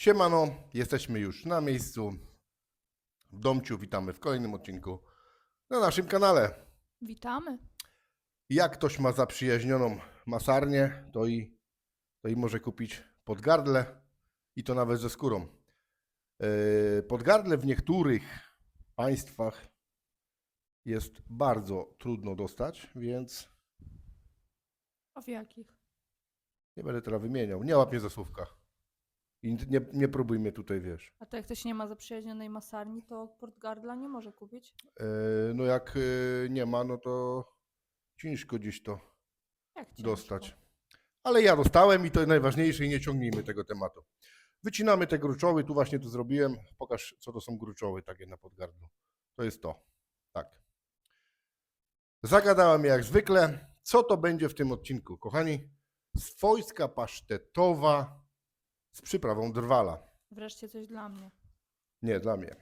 Siemano, jesteśmy już na miejscu w Domciu. Witamy w kolejnym odcinku na naszym kanale. Witamy. Jak ktoś ma zaprzyjaźnioną masarnię, to i, to i może kupić podgardle i to nawet ze skórą. Yy, Podgardle w niektórych państwach jest bardzo trudno dostać, więc A w jakich? nie będę teraz wymieniał. Nie łap mnie za słówka. I nie, nie próbuj mnie tutaj, wiesz. A to jak ktoś nie ma zaprzyjaźnionej masarni, to portgardla nie może kupić? Yy, No jak yy, nie ma, no to ciężko gdzieś to Jak ciężko? dostać. Ale ja dostałem i to najważniejsze i nie ciągnijmy tego tematu. Wycinamy te gruczoły, tu właśnie to zrobiłem. Pokaż, co to są gruczoły takie na podgardlu. To jest to. Tak. Zagadałem jak zwykle. Co to będzie w tym odcinku, kochani? Swojska pasztetowa z przyprawą drwala. Wreszcie coś dla mnie. Nie, dla mnie.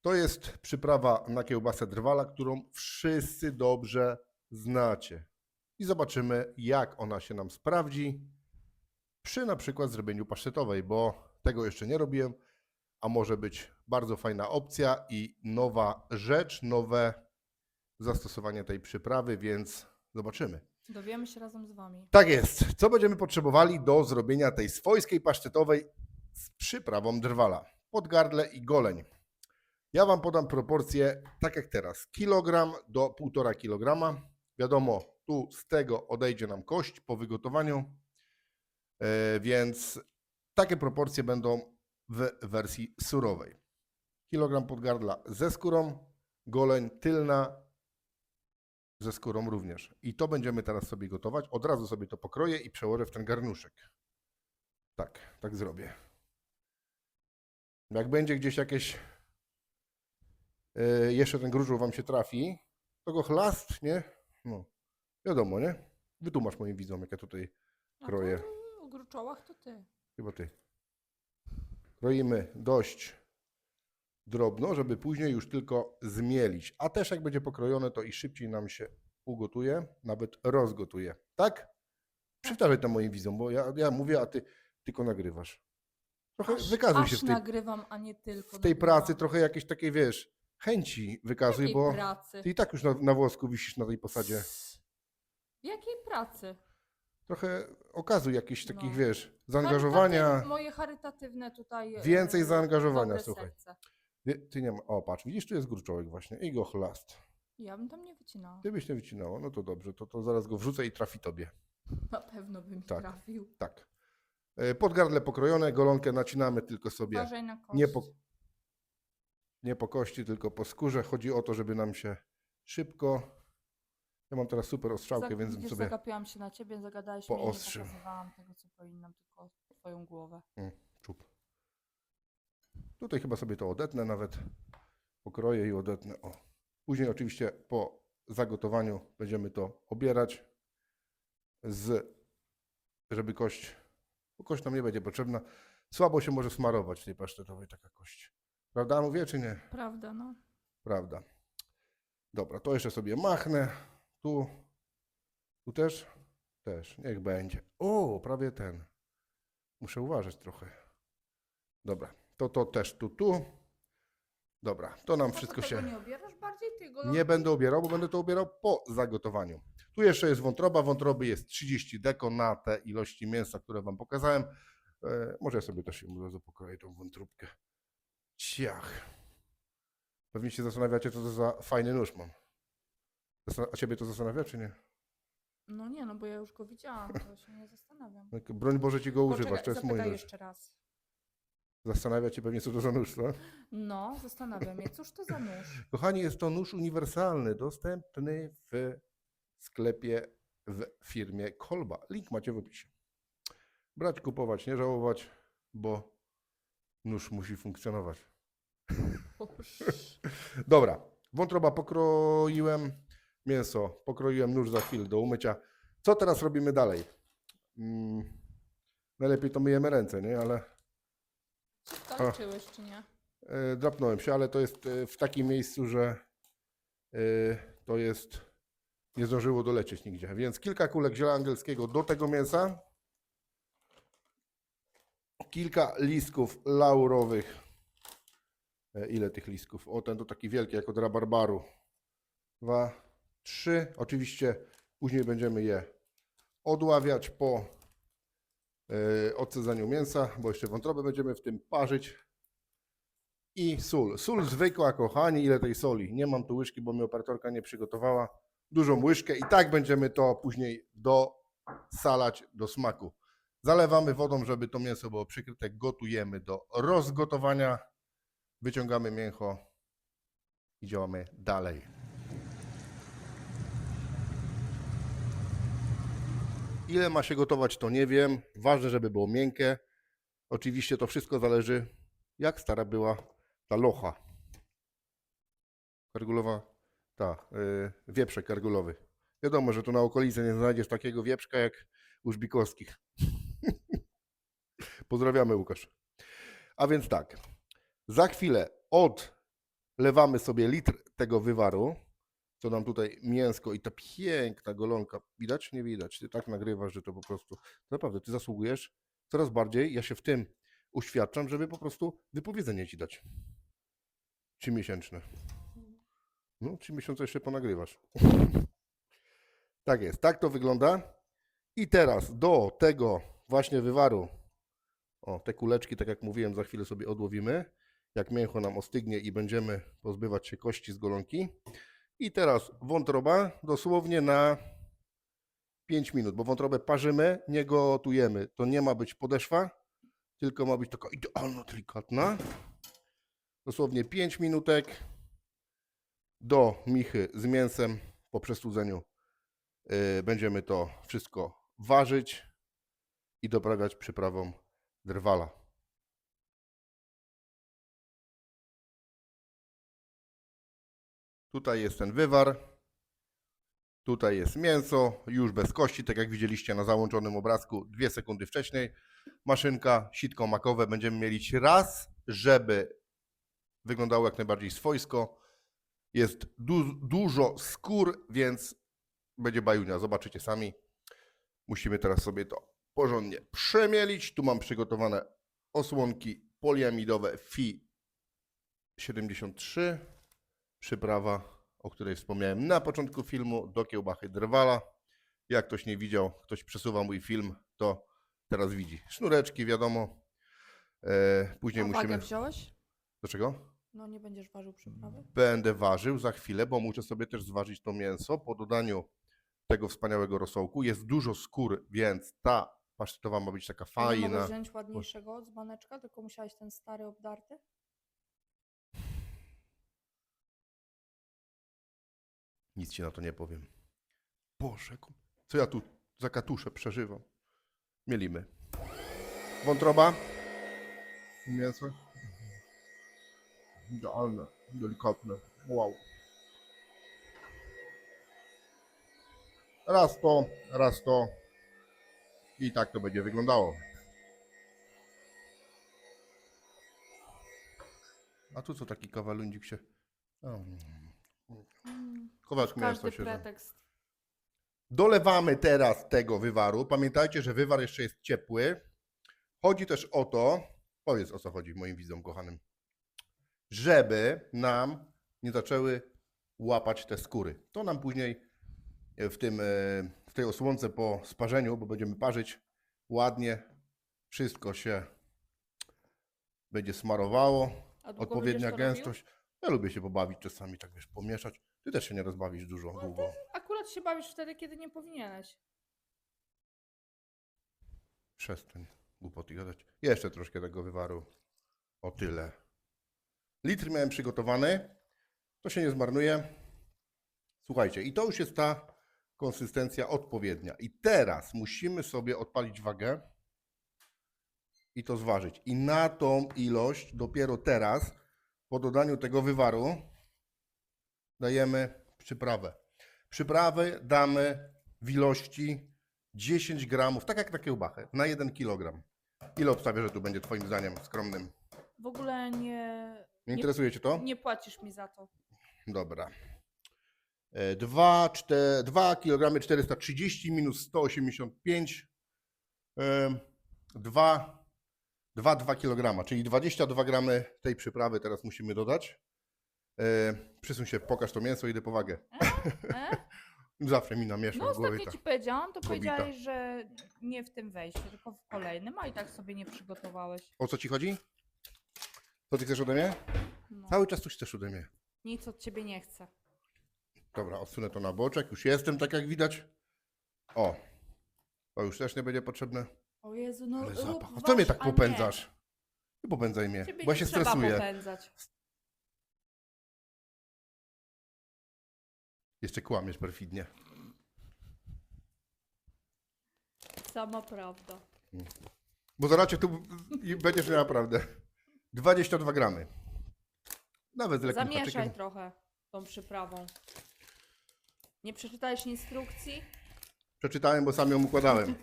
To jest przyprawa na kiełbasę drwala, którą wszyscy dobrze znacie. I zobaczymy, jak ona się nam sprawdzi przy na przykład zrobieniu pasztetowej, bo tego jeszcze nie robiłem, a może być bardzo fajna opcja i nowa rzecz, nowe zastosowanie tej przyprawy, więc zobaczymy. Dowiemy się razem z wami. Tak jest. Co będziemy potrzebowali do zrobienia tej swojskiej pasztetowej z przyprawą drwala? Podgardle i goleń. Ja Wam podam proporcje tak jak teraz. Kilogram do 1,5 kg. Wiadomo, tu z tego odejdzie nam kość po wygotowaniu, E, więc takie proporcje będą w wersji surowej. Kilogram podgardla ze skórą, goleń tylna ze skórą również. I to będziemy teraz sobie gotować. Od razu sobie to pokroję i przełożę w ten garnuszek. Tak, tak zrobię. Jak będzie gdzieś jakieś e, jeszcze ten gruczoł wam się trafi, to go chlast, nie? No, wiadomo, nie? Wytłumacz moim widzom, jak ja tutaj A Kroję. to o gruczołach to ty. Chyba ty. Kroimy dość drobno, żeby później już tylko zmielić. A też jak będzie pokrojone, to i szybciej nam się ugotuje, nawet rozgotuje. Tak? Przytarzaj to moim widzom, bo ja, ja mówię, a ty tylko nagrywasz. Trochę Aż, wykazuj aż się w tej, nagrywam, a nie tylko w tej nagrywam. pracy, trochę jakieś takiej, wiesz, chęci wykazuj, Jakiej bo pracy? ty i tak już na, na włosku wisisz na tej posadzie. Jakiej pracy? Trochę okazuj jakichś takich, No. wiesz, zaangażowania. Moje charytatywne tutaj. e, Więcej zaangażowania, dobre słuchaj. serce. Ty, ty nie ma. O, patrz, widzisz, tu jest gruczołek właśnie i go chlast. Ja bym tam nie wycinała. Ty byś nie wycinało, no to dobrze, to, to zaraz go wrzucę i trafi tobie. Na pewno by mi Tak. trafił. Tak. E, Podgardle pokrojone, golonkę nacinamy tylko sobie Uważaj na kość. nie po, nie po kości, tylko po skórze. Chodzi o to, żeby nam się szybko. Ja mam teraz super ostrzałkę, Zag- więc bym wiesz, sobie. Zagapiłam się na ciebie, zagadałeś mnie i nie pokazywałam tego, co powinnam, tylko twoją głowę. Czup. Tutaj chyba sobie to odetnę nawet. Pokroję i odetnę. O. Później oczywiście po zagotowaniu będziemy to obierać z, żeby kość, bo kość nam nie będzie potrzebna. Słabo się może smarować tej pasztetowej taka kość. Prawda mówię, czy nie? Prawda, no. Prawda. Dobra, to jeszcze sobie machnę. Tu. Tu też? Też. Niech będzie. O, prawie ten. Muszę uważać trochę. Dobra. To to też tu, tu. Dobra, to nam wszystko się... nie obierasz bardziej tego? Nie będę obierał, bo będę to obierał po zagotowaniu. Tu jeszcze jest wątroba. Wątroby jest 30 deko na te ilości mięsa, które Wam pokazałem. E, może ja sobie też ją od razu pokroję tą wątróbkę. Ciach. Pewnie się zastanawiacie, co to za fajny nóż mam. Zastan- A Ciebie to zastanawia, czy nie? No nie, no bo ja już go widziałam, to się nie zastanawiam. Tak, Broń Boże, Ci go używasz, Poczekaj, to jest mój jeszcze raz. Zastanawia Cię pewnie, co to za nóż, co? No, zastanawiam się, cóż to za nóż? Kochani, jest to nóż uniwersalny, dostępny w sklepie w firmie Kolba. Link macie w opisie. Brać, kupować, nie żałować, bo nóż musi funkcjonować. Dobra, wątroba pokroiłem, mięso pokroiłem, nóż za chwilę do umycia. Co teraz robimy dalej? Mm, najlepiej to myjemy ręce, nie? Ale Czy skaleczyłeś, czy nie? E, drapnąłem się, ale to jest e, w takim miejscu, że e, to jest, nie zdążyło dolecieć nigdzie. Więc kilka kulek ziela angielskiego do tego mięsa. kilka listków laurowych. E, Ile tych listków? O, ten to taki wielki, jak od rabarbaru. Dwa, trzy. Oczywiście później będziemy je odławiać po e, odcedzaniu mięsa, bo jeszcze wątrobę będziemy w tym parzyć. I sól. Sól zwykła, kochani. Ile tej soli? Nie mam tu łyżki, bo mi operatorka nie przygotowała. Dużą łyżkę i tak będziemy to później dosalać do smaku. Zalewamy wodą, żeby to mięso było przykryte. Gotujemy do rozgotowania. Wyciągamy mięcho i działamy dalej. Ile ma się gotować, to nie wiem. Ważne, żeby było miękkie. Oczywiście to wszystko zależy, jak stara była ta locha. Kargulowa, ta, yy, wieprzek kargulowy. Wiadomo, że tu na okolicy nie znajdziesz takiego wieprzka jak u Żbikowskich. Pozdrawiamy, Łukasz. A więc tak, za chwilę odlewamy sobie litr tego wywaru, co nam tutaj mięsko i ta piękna golonka. Widać? Nie widać. Ty tak nagrywasz, że to po prostu. Naprawdę, ty zasługujesz coraz bardziej. Ja się w tym uświadczam, żeby po prostu wypowiedzenie ci dać. Trzymiesięczne. No, trzy miesiące jeszcze ponagrywasz. tak jest, tak to wygląda. I teraz do tego właśnie wywaru, o te kuleczki, tak jak mówiłem, za chwilę sobie odłowimy. Jak mięcho nam ostygnie i będziemy pozbywać się kości z golonki. I teraz wątroba dosłownie na 5 minut, bo wątrobę parzymy, nie gotujemy. To nie ma być podeszwa, tylko ma być taka idealna, delikatna. Dosłownie 5 minutek do michy z mięsem po przestudzeniu. Yy, będziemy to wszystko ważyć i doprawiać przyprawą drwala. Tutaj jest ten wywar. Tutaj jest mięso, już bez kości, tak jak widzieliście na załączonym obrazku dwie sekundy wcześniej. Maszynka, sitko makowe będziemy mieli raz, żeby wyglądało jak najbardziej swojsko. Jest du- dużo skór, więc będzie bajunia, zobaczycie sami. Musimy teraz sobie to porządnie przemielić. Tu mam przygotowane osłonki poliamidowe FI 73 przyprawa, o której wspomniałem na początku filmu, do kiełbachy drwala. Jak ktoś nie widział, ktoś przesuwa mój film, to teraz widzi. Sznureczki, wiadomo. E, później A musimy. wagę wziąłeś? Dlaczego? No nie będziesz ważył przyprawy? Będę ważył za chwilę, bo muszę sobie też zważyć to mięso. Po dodaniu tego wspaniałego rosołku jest dużo skór, więc ta pasztetowa ma być taka A Nie fajna. wziąć ładniejszego z baneczka, tylko musiałeś ten stary obdarty? Nic ci na to nie powiem. Boże, co ja tu za katusze przeżywam. Mielimy. Wątroba. Mięso. Idealne, delikatne. Wow. Raz to, raz to. I tak to będzie wyglądało. A tu co taki kawalundzik się... O, Mm, Kowalski mięso Każdy się... pretekst. Dolewamy teraz tego wywaru. Pamiętajcie, że wywar jeszcze jest ciepły. Chodzi też o to, powiedz o co chodzi moim widzom kochanym, żeby nam nie zaczęły łapać te skóry. To nam później e, w, tym, e, w tej osłonce po sparzeniu, bo będziemy parzyć ładnie, wszystko się będzie smarowało, odpowiednia to robił? Ja lubię się pobawić czasami, tak wiesz, pomieszać. Ty też się nie rozbawisz dużo, długo. Akurat się bawisz wtedy, kiedy nie powinieneś. Przestań głupoty gadać. Jeszcze troszkę tego wywaru. O tyle. Litr miałem przygotowany. To się nie zmarnuje. Słuchajcie, i to już jest ta konsystencja odpowiednia. I teraz musimy sobie odpalić wagę i to zważyć. I na tą ilość dopiero teraz, po dodaniu tego wywaru, dajemy przyprawę. Przyprawy damy w ilości 10 gramów, tak jak na kiełbachę, na 1 kilogram. Ile obstawię, że tu będzie Twoim zdaniem skromnym? W ogóle nie, Nie interesuje Cię to? nie płacisz mi za to. Dobra. E, 2, 4, 2 kg 430 minus 185. 2 2,2 kg, czyli 22 gramy tej przyprawy teraz musimy dodać. E, przysuń się, pokaż to mięso, idę po wagę. E? Zawsze mi namiesza No w głowie ostatnio tak. ci powiedziałam, to Kobita. powiedziałeś, że nie w tym wejściu, tylko w kolejnym, a i tak sobie nie przygotowałeś. O co ci chodzi? Co ty chcesz ode mnie? No. Cały czas coś chcesz ode mnie. Nic od ciebie nie chcę. Dobra, odsunę to na boczek. Już jestem, tak jak widać. O, to już też nie będzie potrzebne. O Jezu, no Ale rób zapach. A co mnie tak a nie. popędzasz? Nie popędzaj mnie, Ciebie bo ja nie się trzeba stresuję. popędzać. Jeszcze kłamiesz perfidnie. Sama prawda. Bo zaraz cię tu i będziesz miała prawdę. 22 gramy. Nawet z lekkim Zamieszaj haczykiem. trochę tą przyprawą. Nie przeczytałeś instrukcji? Przeczytałem, bo sam ją układałem.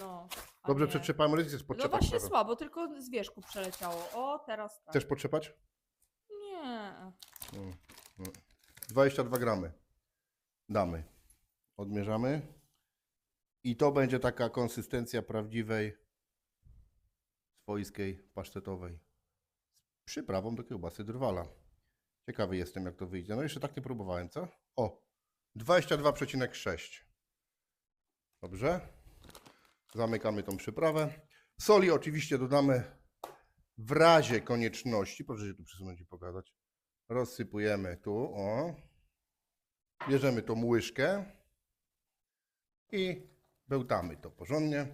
No. a Dobrze nie. przetrzepałem, ale chcesz No podtrzepać właśnie trochę. słabo, tylko z wierzchu przeleciało. O, teraz tak. Chcesz podtrzepać? Nie. Mm, mm. 22 gramy. Damy. Odmierzamy. I to będzie taka konsystencja prawdziwej swojskiej pasztetowej. Z przyprawą do kiełbasy drwala. Ciekawy jestem, jak to wyjdzie. No jeszcze tak nie próbowałem, co? O, 22,6. Dobrze. Zamykamy tą przyprawę. Soli oczywiście dodamy w razie konieczności. Proszę się tu przysunąć i pokazać. Rozsypujemy tu, o. Bierzemy tą łyżkę i bełtamy to porządnie.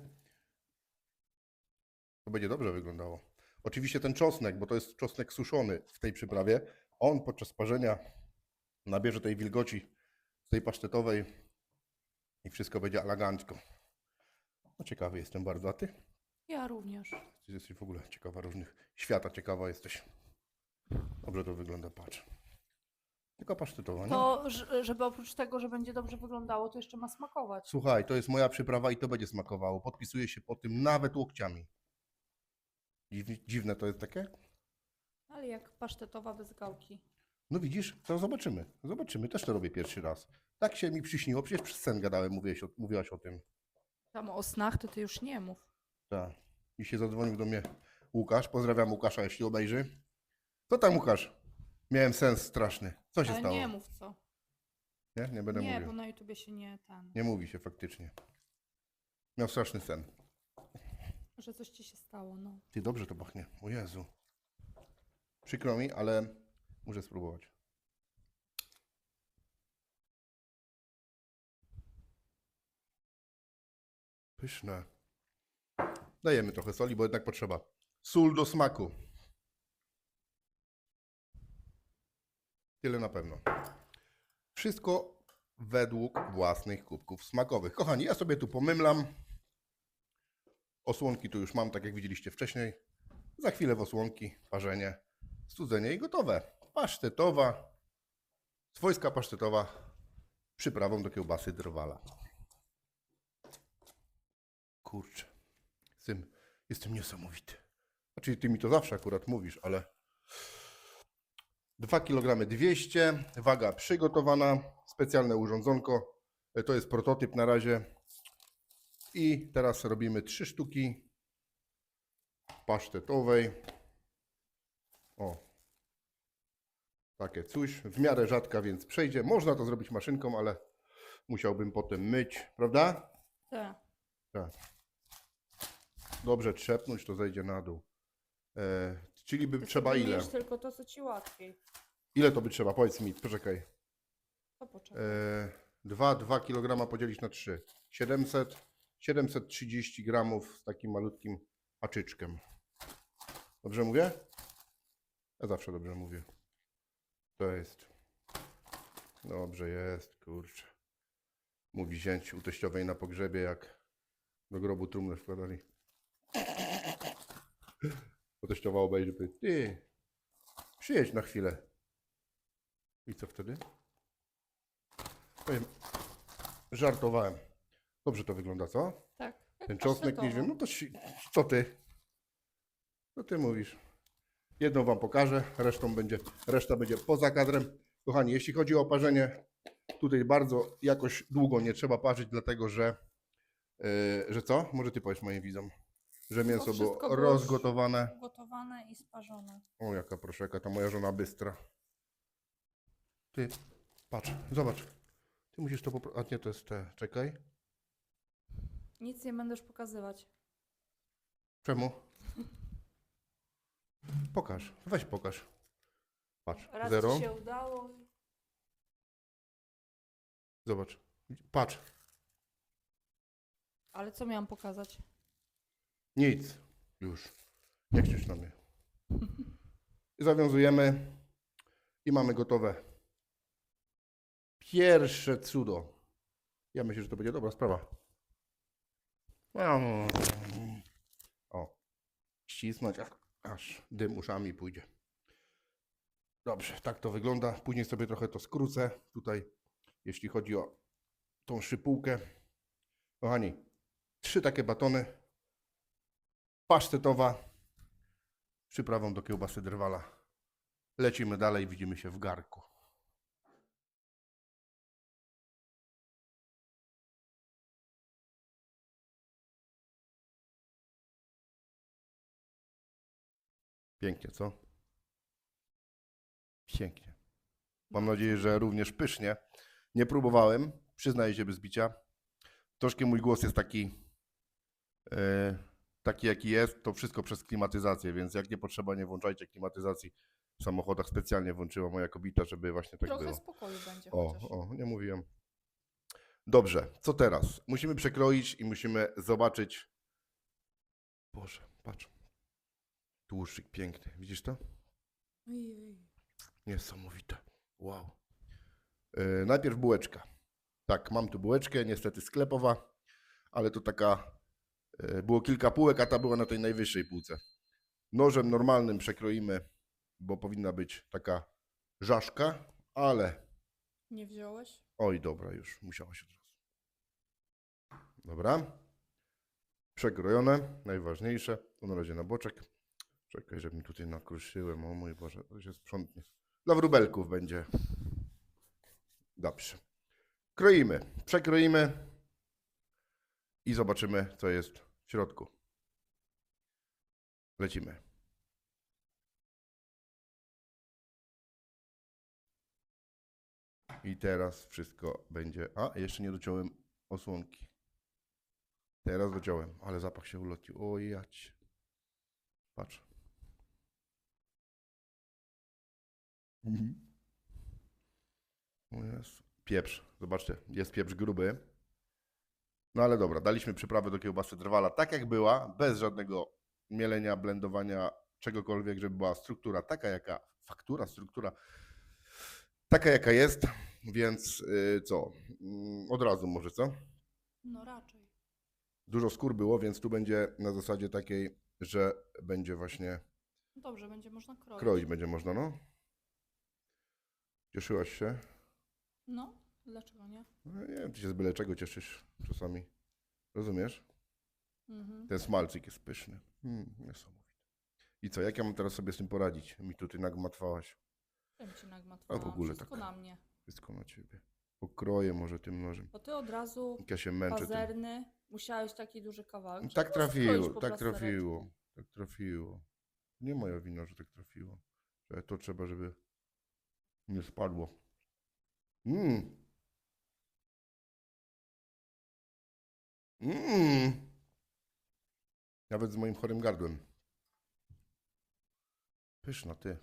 To będzie dobrze wyglądało. Oczywiście ten czosnek, bo to jest czosnek suszony w tej przyprawie, on podczas parzenia nabierze tej wilgoci tej pasztetowej i wszystko będzie elegancko. No ciekawy jestem bardzo, a ty? Ja również. Ty jesteś w ogóle ciekawa różnych świata, ciekawa jesteś. Dobrze to wygląda, patrz. Tylko pasztetowa, nie? To, ż- żeby oprócz tego, że będzie dobrze wyglądało, to jeszcze ma smakować. Słuchaj, to jest moja przyprawa i to będzie smakowało. Podpisuję się po tym nawet łokciami. Dziwne, dziwne to jest takie? Ale jak pasztetowa bez gałki. No widzisz, to zobaczymy. Zobaczymy, też to robię pierwszy raz. Tak się mi przyśniło, przecież przez sen gadałem, mówiłeś o, mówiłaś o tym. Tam o snach to ty już nie mów. Tak. I się zadzwonił do mnie Łukasz. Pozdrawiam Łukasza, jeśli obejrzy. Co tam Łukasz? Miałem sens straszny. Co się Ale stało? nie mów co. Nie, nie będę Nie, mówił. bo na YouTubie się nie ten. Nie mówi się faktycznie. Miał straszny sen. Że coś ci się stało, no. Ty dobrze to pachnie. O Jezu. Przykro mi, ale muszę spróbować. Pyszne. Dajemy trochę soli, bo jednak potrzeba. Sól do smaku. Tyle na pewno. Wszystko według własnych kubków smakowych. Kochani, ja sobie tu pomymlam. Osłonki tu już mam, tak jak widzieliście wcześniej. Za chwilę w osłonki, parzenie, studzenie i gotowe. Pasztetowa, swojska pasztetowa, przyprawą do kiełbasy drwala. Kurczę, jestem, jestem niesamowity. Znaczy, ty mi to zawsze akurat mówisz, ale 2 kg 200, waga przygotowana, specjalne urządzonko. E, To jest prototyp na razie. I teraz robimy trzy sztuki pasztetowej. O. Takie coś, w miarę rzadka, więc przejdzie. Można to zrobić maszynką, ale musiałbym potem myć, prawda? Te. Tak. Dobrze trzepnąć, to zejdzie na dół. E, czyli by Ty trzeba sobie ile? tylko to, co ci łatwiej. Ile to by trzeba? Powiedz mi, poczekaj. To poczekaj. E, 2, 2 kg podzielić na 3. 700, 730 gramów z takim malutkim haczyczkiem. Dobrze mówię? Ja zawsze dobrze mówię. To jest. Dobrze jest, kurczę. Mówi zięć u teściowej na pogrzebie, jak do grobu trumnę wkładali. Bo teściowa obejrzy, powie, ty, przyjedź na chwilę. I co wtedy? Powiem, żartowałem. Dobrze to wygląda, co? tak. jak Ten czosnek pasztetowa. niedźwiedź. No to si- co ty? Co ty mówisz? Jedną wam pokażę, resztą będzie, reszta będzie poza kadrem. Kochani, jeśli chodzi o parzenie, tutaj bardzo jakoś długo nie trzeba parzyć, dlatego że, yy, że co? Może ty powiesz moim widzom. Że mięso było było rozgotowane. Ugotowane i sparzone. O, jaka proszę, jaka ta moja żona bystra. Ty, patrz, zobacz. Ty musisz to poprawić. A nie, to jest te. Czekaj. Nic nie będziesz pokazywać. Czemu? Pokaż, weź pokaż. Patrz, Raz zero. ci się udało. Zobacz. Patrz, Ale co miałam pokazać? Nic. Już. Nie krzycz na mnie. Zawiązujemy i mamy gotowe. Pierwsze cudo. Ja myślę, że to będzie dobra sprawa. O. Ścisnąć, aż dym uszami pójdzie. Dobrze, tak to wygląda. Później sobie trochę to skrócę. Tutaj, jeśli chodzi o tą szypułkę. Kochani, trzy takie batony. Pasztetowa. Przyprawą do kiełbasy drwala. Lecimy dalej, widzimy się w garku. Pięknie, co? Pięknie. Mam nadzieję, że również pysznie. Nie próbowałem, przyznaję się bez bicia. Troszkę mój głos jest taki, e, taki jaki jest. To wszystko przez klimatyzację, więc jak nie potrzeba, nie włączajcie klimatyzacji. W samochodach specjalnie włączyła moja kobieta, żeby właśnie tak Trochę było. spokoju będzie O, chociaż. o, nie mówiłem. Dobrze, co teraz? Musimy przekroić i musimy zobaczyć. Boże, patrz. Tłuszczyk piękny. Widzisz to? Ojej. Niesamowite. Wow. Yy, najpierw bułeczka. Tak, mam tu bułeczkę, niestety sklepowa, ale to taka. Yy, było kilka półek, a ta była na tej najwyższej półce. Nożem normalnym przekroimy, bo powinna być taka żaszka, ale Nie wziąłeś? Oj, dobra, już musiałaś od razu. Dobra. Przekrojone, najważniejsze. To na razie na boczek. Czekaj, żeby mi tutaj nakruszyłem. O mój Boże, to się sprzątnie. Dla wróbelków będzie. Dobrze. Kroimy, przekroimy i zobaczymy, co jest w środku. Lecimy. I teraz wszystko będzie. A, jeszcze nie dociąłem osłonki. Teraz dociąłem, ale zapach się ulocił. O jać. Patrz. Mhm. Jest. Pieprz. Zobaczcie, jest pieprz gruby. No ale dobra, daliśmy przyprawę do kiełbasy drwala tak jak była, bez żadnego mielenia, blendowania, czegokolwiek, żeby była struktura taka jaka, faktura, struktura taka jaka jest, więc y, co, Mm, od razu może co? No raczej. Dużo skór było, więc tu będzie na zasadzie takiej, że będzie właśnie Dobrze, będzie można kroić. kroić będzie można, no. Cieszyłaś się? No, dlaczego nie? No, nie wiem, ty się z byle czego cieszysz czasami. Rozumiesz? Mhm. Ten smalczyk jest pyszny. Mm, niesamowite. I co, jak ja mam teraz sobie z tym poradzić? Mi tutaj nagmatwałaś. Nagmatwałam. A w ogóle Wszystko tak. na mnie. Wszystko na ciebie. Pokroję może tym nożem. Bo ty od razu Jak ja się męczę tym. pazerny, musiałeś taki duży kawałek. Tak Trzeba było trafiło, po tak trafiło, tak trafiło. Nie moja wina, że tak trafiło. Że to trzeba, żeby nie spadło. Mmm. Mmm. Nawet z moim chorym gardłem. Pyszna ty.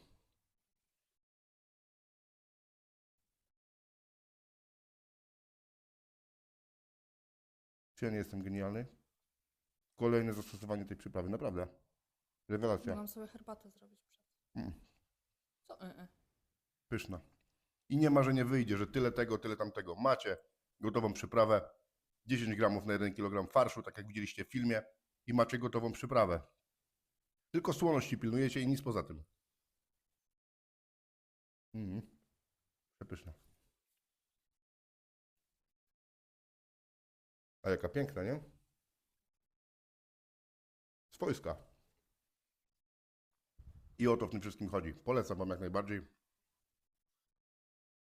Czy ja nie jestem genialny? Kolejne zastosowanie tej przyprawy, naprawdę. Rewelacja. Mogłam sobie herbatę zrobić przed. Mm. Co? Y -y. Pyszna. I nie ma, że nie wyjdzie, że tyle tego, tyle tamtego. Macie gotową przyprawę, 10 gramów na 1 kg farszu, tak jak widzieliście w filmie, i macie gotową przyprawę. Tylko słoności pilnujecie i nic poza tym. Mhm. Przepyszna. A jaka piękna, nie? Swojska. I o to w tym wszystkim chodzi. Polecam Wam jak najbardziej.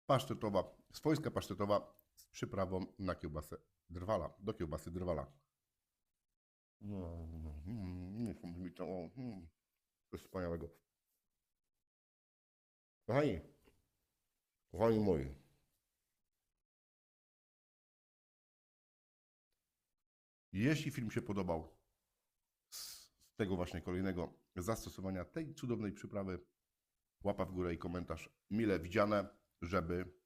Pasztetowa, swojska pasztetowa z przyprawą na kiełbasę drwala, do kiełbasy drwala. Mm, niesamowitą. O, hmm, coś wspaniałego. Kochani, kochani moi, jeśli film się podobał z tego właśnie kolejnego zastosowania tej cudownej przyprawy, łapa w górę i komentarz mile widziane, żeby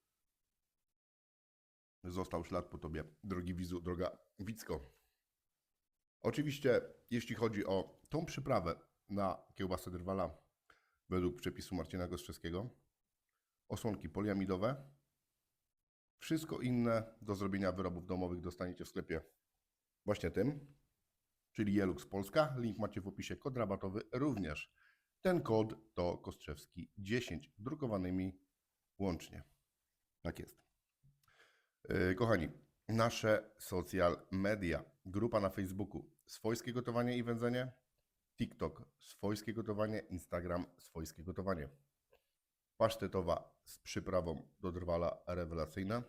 został ślad po tobie, drogi widzu, droga Wicko. Oczywiście, jeśli chodzi o tą przyprawę na kiełbasę drwala według przepisu Marcina Gostrzeskiego, osłonki poliamidowe, wszystko inne do zrobienia wyrobów domowych dostaniecie w sklepie właśnie tym, czyli Jelux Polska. Link macie w opisie, kod rabatowy również. Ten kod to Kostrzewski 10, drukowanymi łącznie. Tak jest. Yy, Kochani, nasze social media, grupa na Facebooku Swojskie Gotowanie i Wędzenie, TikTok Swojskie Gotowanie, Instagram Swojskie Gotowanie. Pasztetowa z przyprawą do drwala rewelacyjna.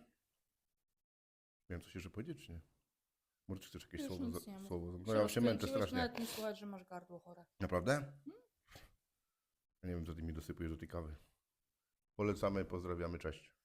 Miałem coś jeszcze powiedzieć, czy nie? Może czy chcesz jakieś Już słowo? nic za- nie słowo za- no ja się męczę strasznie. Nawet nie słuchać, że masz gardło chore. Naprawdę? Ja nie wiem, co ty mi dosypujesz do tej kawy. Polecamy, pozdrawiamy, cześć.